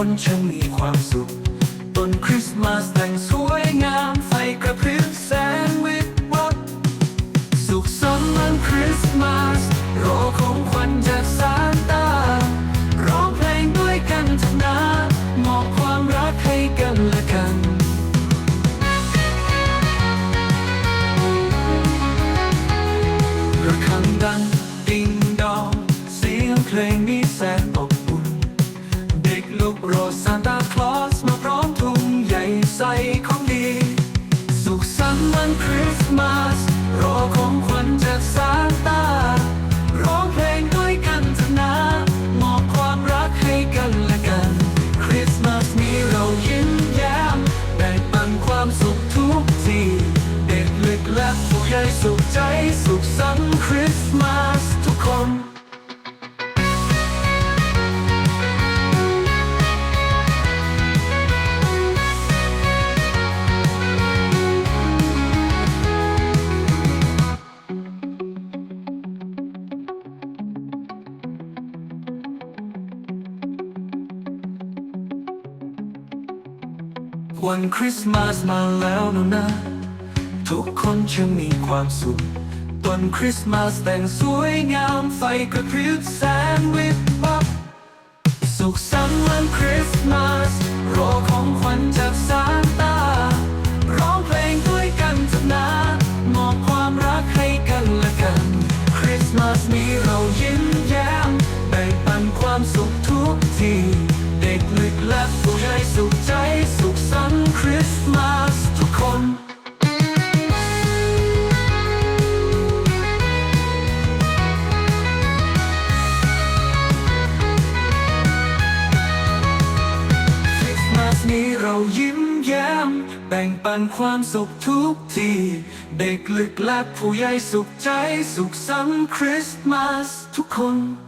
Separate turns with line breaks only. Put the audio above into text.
คนช่างมีความสุข ต้นคริสต์มาสแต่งสวยงาม ไฟกระพริบแสงวิบวับ สุขสันต์วันคริสต์มาสรอของขวัญจากซานตา ร้องเพลงด้วยกันเถอะนะมอบความรักให้กันและกันระฆังดัง ดิงดอง เสียงเพลงมีแสนอบ นเด็กโรสซานตาคลอสมาพร้อมถุงใหญ่ใส่ของดี สุขสันต์วันคริสต์มาสรอของขวัญจากซานตา ร้องเพลงด้วยกันเถอะนะมอบความรักให้กันและกัน คริสต์มาสนี้เรายิ้มแย้มแบ่งปันความสุขทุกที เด็กเล็กและผู้ใหญ่สุขใจสุขสันต์คริสต์มาส วันคริสต์มาสมาแล้วนะนะ ทุกคนจะมีความสุขต้นคริสต์มาสแต่งสวยงามไฟกระพริบแสงวิบวับ สุขสันต์วันคริสต์มาสรอของขวัญจากซา แย้มแบ่งปันความสุขทุกที เด็กลึกแลบผู้ใหญ่สุขใจสุขสันต์คริสต์มาสทุกคน